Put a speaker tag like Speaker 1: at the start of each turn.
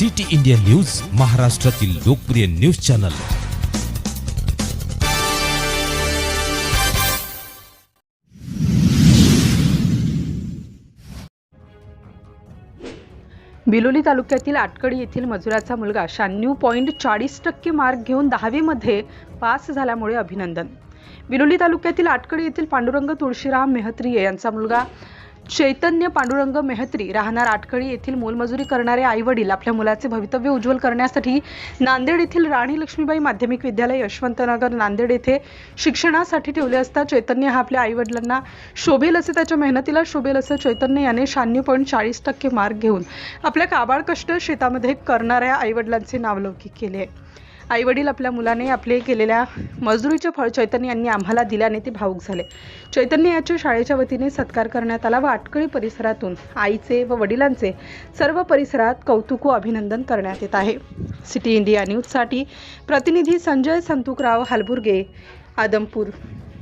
Speaker 1: City India news महाराष्ट्रातील लोकप्रिय news channel.
Speaker 2: Biloli तालुक्यातील आटकडी येथील मजुराचा मुलगा शहाण्णव पॉईंट चाळीस टक्के मार्क घेऊन दहावीमध्ये पास झाल्यामुळे अभिनंदन. बिलोली तालुक्यातील आटकडी येथील पांडुरंग तुळशीराम मेहत्रिये यांचा मुलगा चैतन्य पांडुरंग मेहत्री राहणार आटकळी येथील मोलमजुरी करणारे आई वडील आपल्या मुलाचे भवितव्य उज्ज्वल करण्यासाठी नांदेड येथील राणी लक्ष्मीबाई माध्यमिक विद्यालय यशवंतनगर नांदेड येथे शिक्षणासाठी ठेवले असता चैतन्य हा आपल्या आई वडिलांना शोभेल असे त्याच्या मेहनतीला शोभेल असं चैतन्य याने शहाण्णव पॉईंट चाळीस टक्के मार्क घेऊन आपल्या काबाड कष्ट शेतामध्ये करणाऱ्या आई वडिलांचे नावलौकिक केले. आईवडील आई वडील आपल्या मुलाने आपले केलेल्या मजुरीचे फळ चैतन्य यांनी आम्हाला दिल्याने ते भावूक झाले. चैतन्य याच्या शाळेच्या वतीने सत्कार करण्यात आला व आटकळी परिसरातून आईचे व वडिलांचे सर्व परिसरात कौतुक व अभिनंदन करण्यात येत आहे. सिटी इंडिया न्यूजसाठी प्रतिनिधी संजय संतुकराव हलबुर्गे आदमपूर.